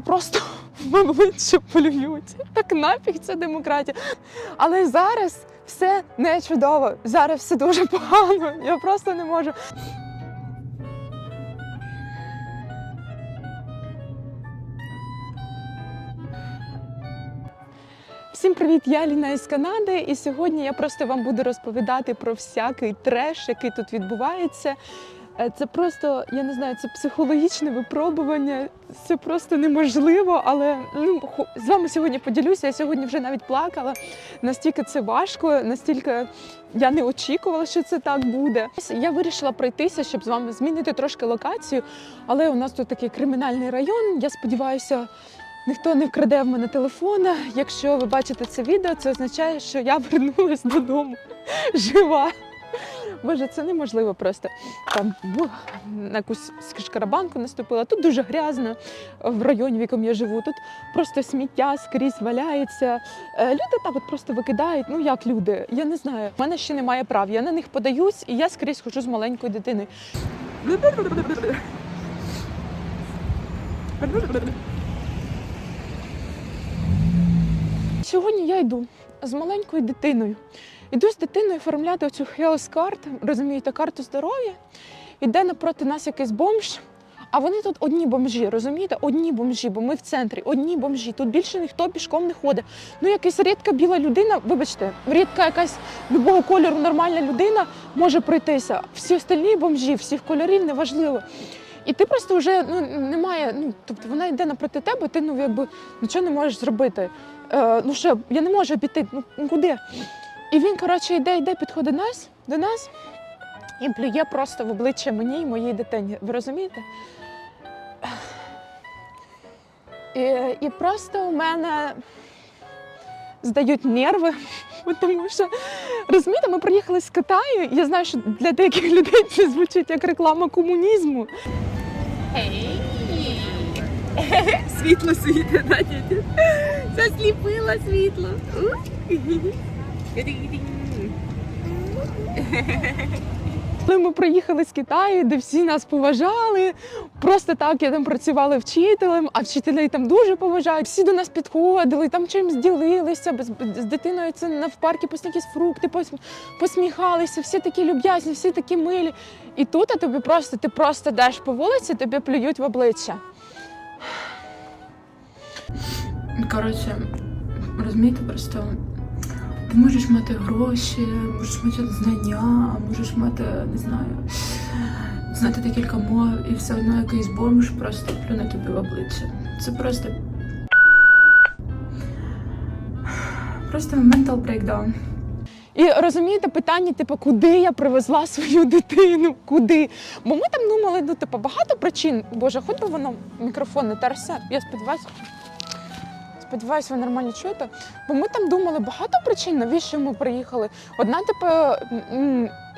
просто в обличчя плюють. Так нафіг це демократія. Але зараз все не чудово. Зараз все дуже погано. Я просто не можу. Всім привіт! Я Ліна із Канади, і сьогодні я просто вам буду розповідати про всякий треш, який тут відбувається. Е, Це просто, я не знаю, це психологічне випробування. Це просто неможливо. Але ну з вами сьогодні поділюся. Я сьогодні вже навіть плакала. Настільки це важко, настільки я не очікувала, що це так буде. Я вирішила пройтися, щоб з вами змінити трошки локацію. Але у нас тут такий кримінальний район. Я сподіваюся, ніхто не вкраде в мене телефона. Якщо ви бачите це відео, це означає, що я вернулась додому жива. Боже, це неможливо просто. Там бу, на якусь шкарабанку наступила. Тут дуже грязно в районі, в якому я живу. Тут просто сміття скрізь валяється. Е, Люди так от просто викидають. Ну як люди? Я не знаю. У мене ще немає прав. Я на них подаюсь, і я скрізь ходжу з маленькою дитиною. Сьогодні я йду з маленькою дитиною. Іду з дитиною оформляти оцю Health Card, розумієте, карту здоров'я. Іде напроти нас якийсь бомж. А вони тут одні бомжі, розумієте? Одні бомжі, бо ми в центрі, одні бомжі. Тут більше ніхто пішком не ходить. Ну, якась рідка біла людина, вибачте, рідка якась любого кольору нормальна людина може пройтися. Всі остальні бомжі, всіх кольорів, неважливо. І ти просто вже ну немає. Ну тобто вона йде напроти тебе, ти ну якби нічого не можеш зробити. Е, ну що, я не можу піти. Ну куди? І він, коротше, йде, йде, підходить нас до нас і плює просто в обличчя мені і моїй дитині. Ви розумієте? І, і просто у мене здають нерви, тому що розумієте, ми приїхали з Китаю. Я знаю, що для деяких людей це звучить як реклама комунізму. Світло світить, да, діти? Засліпила світло. Коли ми приїхали з Китаю, де всі нас поважали, просто так я там працювала вчителем, а вчителі там дуже поважають. Всі до нас підходили, там чимось ділилися, з дитиною це на в парку постійно якісь фрукти, посміхалися, всі такі люб'язні, всі такі милі. І тут а тобі просто ти просто йдеш по вулиці, тобі плюють в обличчя. Коротше, розумієте, просто ти можеш мати гроші, можеш мати знання, можеш мати, не знаю, знати декілька мов, і все одно якийсь бомж просто плюне тобі в обличчя. Це просто. Просто mental breakdown. І розумієте питання, типу, куди я привезла свою дитину? Куди? Бо ми там думали, ну, типу, багато причин. Боже, хоч би воно мікрофон не терся. Я сподіваюся. Сподіваюсь, ви нормально чуєте. Бо ми там думали багато причин, навіщо ми приїхали. Одна, типу,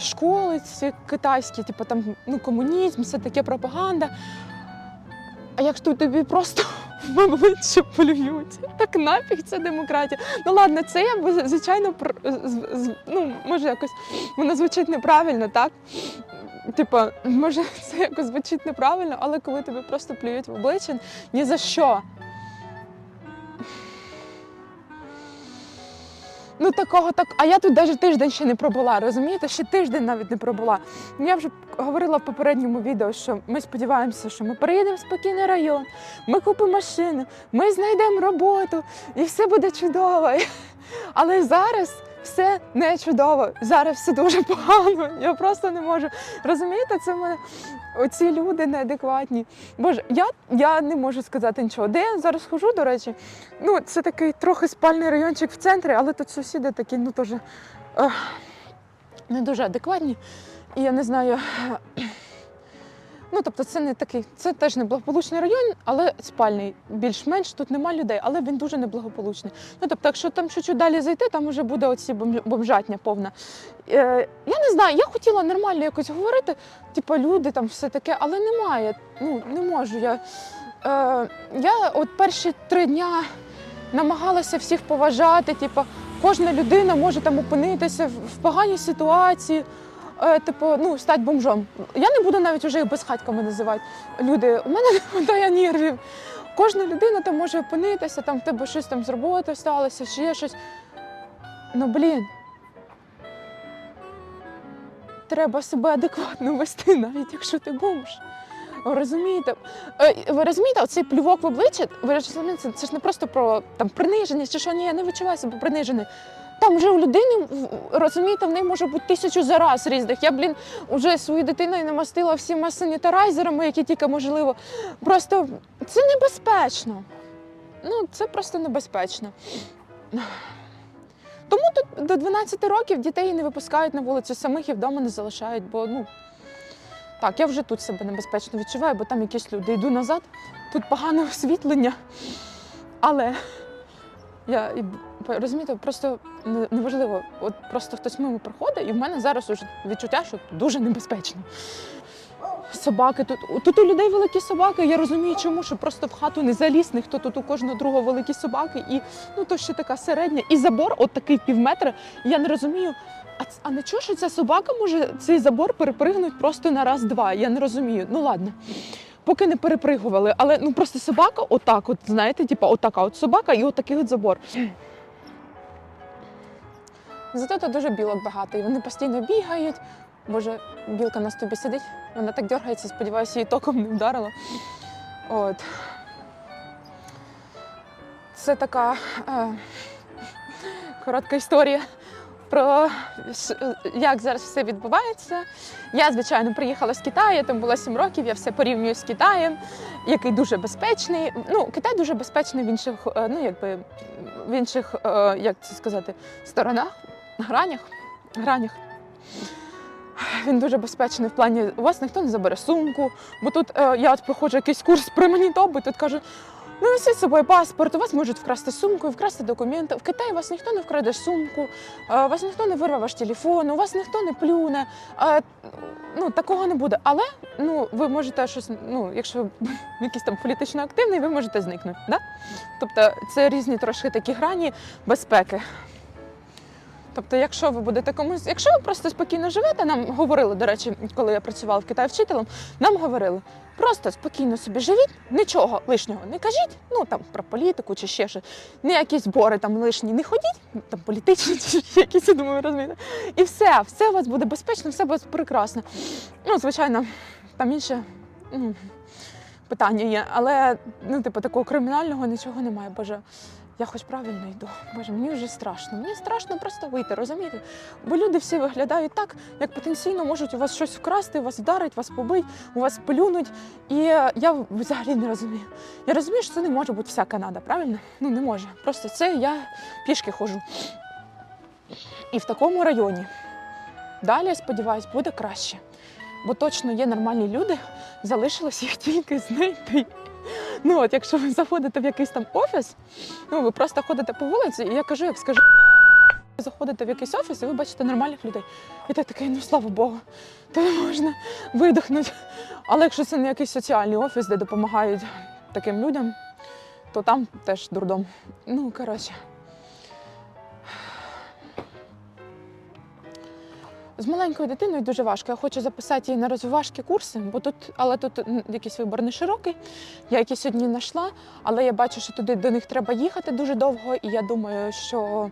школи ці китайські, типу там ну, комунізм, все таке пропаганда. А якщо тобі просто в обличчя плюють, так нафіг це демократія. Ну ладно, це я звичайно ну, може якось воно звучить неправильно, так? Типа, може, це якось звучить неправильно, але коли тобі просто плюють в обличчя, ні за що. Ну такого так. А я тут навіть тиждень ще не пробула, розумієте? Ще тиждень навіть не пробула. Я вже говорила в попередньому відео, що ми сподіваємося, що ми переїдемо в спокійний район, ми купимо машину, ми знайдемо роботу і все буде чудово. Але зараз все не чудово. Зараз все дуже погано. Я просто не можу. Розумієте, це мене оці люди неадекватні. Боже, я, я не можу сказати нічого. Де я зараз хожу, до речі, ну це такий трохи спальний райончик в центрі, але тут сусіди такі, ну теж не дуже адекватні. І я не знаю. Ну, тобто, це не такий, це теж неблагополучний район, але спальний. Більш-менш тут нема людей, але він дуже неблагополучний. Ну, тобто, якщо там чуть-чуть далі зайти, там вже буде оці бомжатня повна. Е, я не знаю, я хотіла нормально якось говорити, типу, люди там все таке, але немає. Ну, не можу. Я, е, я от перші три дня намагалася всіх поважати, типу, кожна людина може там опинитися в поганій ситуації. Е, типу, ну, стати бомжом. Я не буду навіть вже їх безхатьками називати. Люди, у мене не вистачає нервів. кожна людина там може опинитися, там в тебе щось там з роботи сталося, ще щось. Ну блін. Треба себе адекватно вести, навіть якщо ти бомж. Ви розумієте? Е, Ви розумієте, оцей плювок в обличчя, ви розумієте, це ж не просто про там приниженість чи що, ні, я не відчуваю себе приниженою. Там вже у людини, розумієте, в неї може бути тисячу зараз різних. Я, блін, вже свою дитиною намастила всіма санітарайзерами, які тільки можливо. Просто це небезпечно. Ну, це просто небезпечно. Тому тут до 12 років дітей не випускають на вулицю самих і вдома не залишають, бо ну. Так, я вже тут себе небезпечно відчуваю, бо там якісь люди. Йду назад, тут погане освітлення. Але я розумієте, просто неважливо. От просто хтось мимо проходить, і в мене зараз уже відчуття, що дуже небезпечно. Собаки тут. Тут у людей великі собаки. Я розумію, чому, що просто в хату не заліз ніхто. Тут у кожного другого великі собаки, і ну то ще така середня. І забор, от такий півметра. Я не розумію. А, а не чого що ця собака може цей забор перепригнути просто на раз-два? Я не розумію. Ну ладно. Поки не перепригували, але ну просто собака, отак, от знаєте, типа отака от собака і отакий от забор. Зато тут дуже білок багато, і вони постійно бігають. Боже, білка на стовбі сидить, вона так дергається, сподіваюся, її током не вдарило. От. Це така е, коротка історія про як зараз все відбувається. Я, звичайно, приїхала з Китаю, там була 7 років, я все порівнюю з Китаєм, який дуже безпечний. Ну, Китай дуже безпечний в інших, е, ну, якби, в інших, е, як це сказати, сторонах, гранях. гранях. Він дуже безпечний в плані, у вас ніхто не забере сумку, бо тут е, я от проходжу якийсь курс про Манітобу, тут кажуть, ну носіть з собою паспорт, у вас можуть вкрасти сумку, і вкрасти документи. В Китаї вас ніхто не вкраде сумку, е, вас ніхто не вирве ваш телефон, у вас ніхто не плюне. Е, ну, такого не буде. Але ну, ви можете щось, ну, якщо ви якийсь там політично активний, ви можете зникнути. Да? Тобто це різні трошки такі грані безпеки. Тобто, якщо ви будете комусь, якщо ви просто спокійно живете, нам говорили, до речі, коли я працювала в Китаї вчителем, нам говорили, просто спокійно собі живіть, нічого лишнього не кажіть, ну там про політику чи ще щось, ніякі збори там лишні не ходіть, там політичні чи якісь, я думаю, розумієте. І все, все у вас буде безпечно, все у вас прекрасно. Ну, звичайно, там інше ну, питання є, але ну, типу, такого кримінального нічого немає, боже. Я хоч правильно йду. Боже, мені вже страшно. Мені страшно просто вийти, розумієте? Бо люди всі виглядають так, як потенційно можуть у вас щось вкрасти, вас вдарить, вас побить, у вас плюнуть. І я взагалі не розумію. Я розумію, що це не може бути вся Канада, правильно? Ну не може. Просто це я пішки ходжу. І в такому районі. Далі, я сподіваюся, буде краще. Бо точно є нормальні люди, залишилось їх тільки знайти. Ну от, якщо ви заходите в якийсь там офіс, ну ви просто ходите по вулиці, і я кажу, як скажу, заходите в якийсь офіс, і ви бачите нормальних людей. І ти такий, ну слава Богу, то можна видихнути. Але якщо це не якийсь соціальний офіс, де допомагають таким людям, то там теж дурдом. Ну, коротше. З маленькою дитиною дуже важко. Я хочу записати її на розвивашки курси, бо тут, але тут якийсь вибор не широкий. Я якісь одні знайшла, але я бачу, що туди до них треба їхати дуже довго, і я думаю, що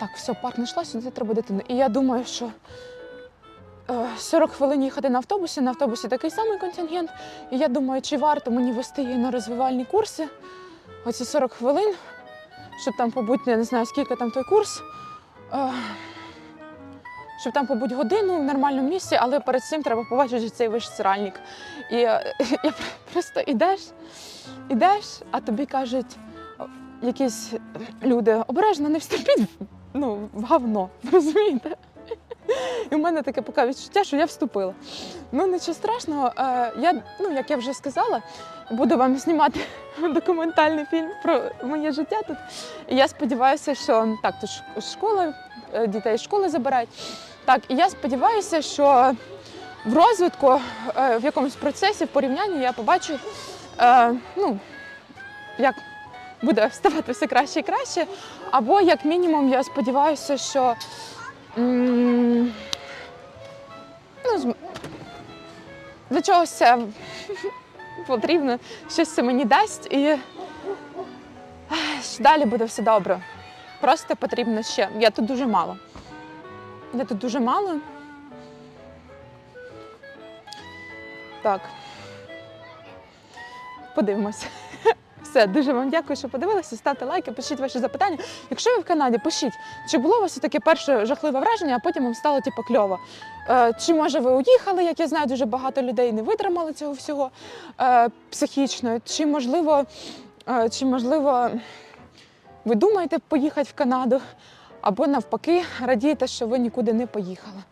так, все, парк знайшла, сюди треба дитину. І я думаю, що е, 40 хвилин їхати на автобусі, на автобусі такий самий контингент. І я думаю, чи варто мені вести її на розвивальні курси, оці 40 хвилин, щоб там побути, я не знаю, скільки там той курс. Е, щоб там побути годину в нормальному місці, але перед цим треба побачити цей виш сральник. І е, я просто ідеш, ідеш, а тобі кажуть якісь люди обережно не вступіть ну, в говно. Розумієте? І в мене таке поки відчуття, що я вступила. Ну, нічого страшного. е, Я, ну, як я вже сказала, буду вам знімати документальний фільм про моє життя тут. І я сподіваюся, що так, тут школа, е, дітей з школи забирають. Так, і я сподіваюся, що в розвитку, е, в якомусь процесі, в порівнянні я побачу, е, ну, як буде ставати все краще і краще. Або, як мінімум, я сподіваюся, що ну, до чогось це потрібно, щось це мені дасть, і далі буде все добре. Просто потрібно ще. Я тут дуже мало. Я тут дуже мало. Так. Подивимось. Все, дуже вам дякую, що подивилися. Ставте лайки, пишіть ваші запитання. Якщо ви в Канаді, пишіть, чи було у вас таке перше жахливе враження, а потім вам стало типу кльово. Е, чи може ви уїхали, як я знаю, дуже багато людей не витримали цього всього е, психічно, чи можливо, е, чи можливо ви думаєте поїхати в Канаду, або навпаки радієте, що ви нікуди не поїхали.